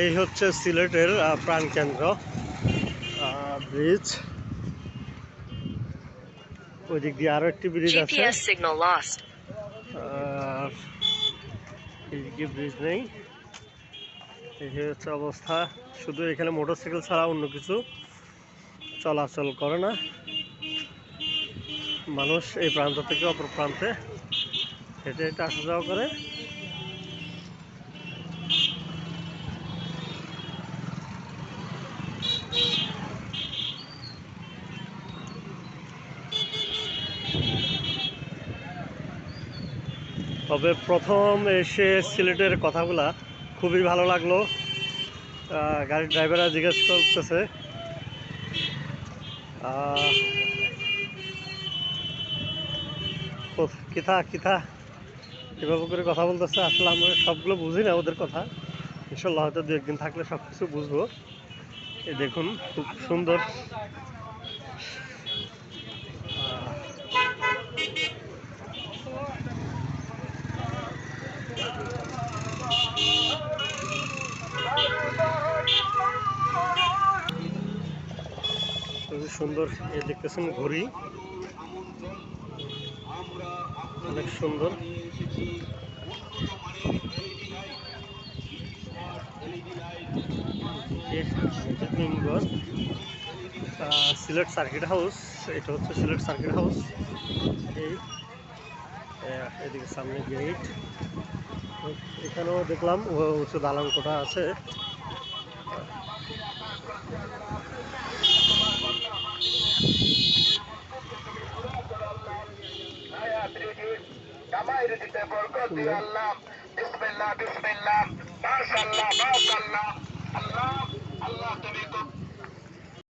এই হচ্ছে সিলেটের প্রাণকেন্দ্র ব্রিজ ওই দিক দিয়ে আরও একটি ব্রিজ আছে। এদিকে ব্রিজ নেই। এই হচ্ছে অবস্থা। শুধু এখানে মোটরসাইকেল ছাড়া অন্য কিছু চলাচল করে না। মানুষ এই প্রান্ত থেকে অপর প্রান্তে হেঁটে হেঁটে আসা যাওয়া করে। তবে প্রথম এসে সিলেটের কথাগুলা খুবই ভালো লাগল। গাড়ির ড্রাইভাররা জিজ্ঞেস করতেছে। কিথা কিথা? এভাবে করে কথা বলতেছে। আসলে আমরা সবগুলো বুঝি না ওদের কথা। ইনশাল্লাহ হয়তো দু একদিন থাকলে সব কিছু বুঝব দেখুন, খুব সুন্দর সুন্দর এই দেখতেছেন ঘড়ি। অনেক সুন্দর। এ সিলেট সার্কিট হাউস, এটা হচ্ছে সিলেট সার্কিট হাউস। এই এদিকে সামনে গেট। এখানেও দেখলাম উঁচু দালান কোটা আছে। বিরতিতে বরকত দিন আল্লাহ। বিসমিল্লাহ বিসমিল্লাহ। মাশাআল্লাহ মাশাআল্লাহ।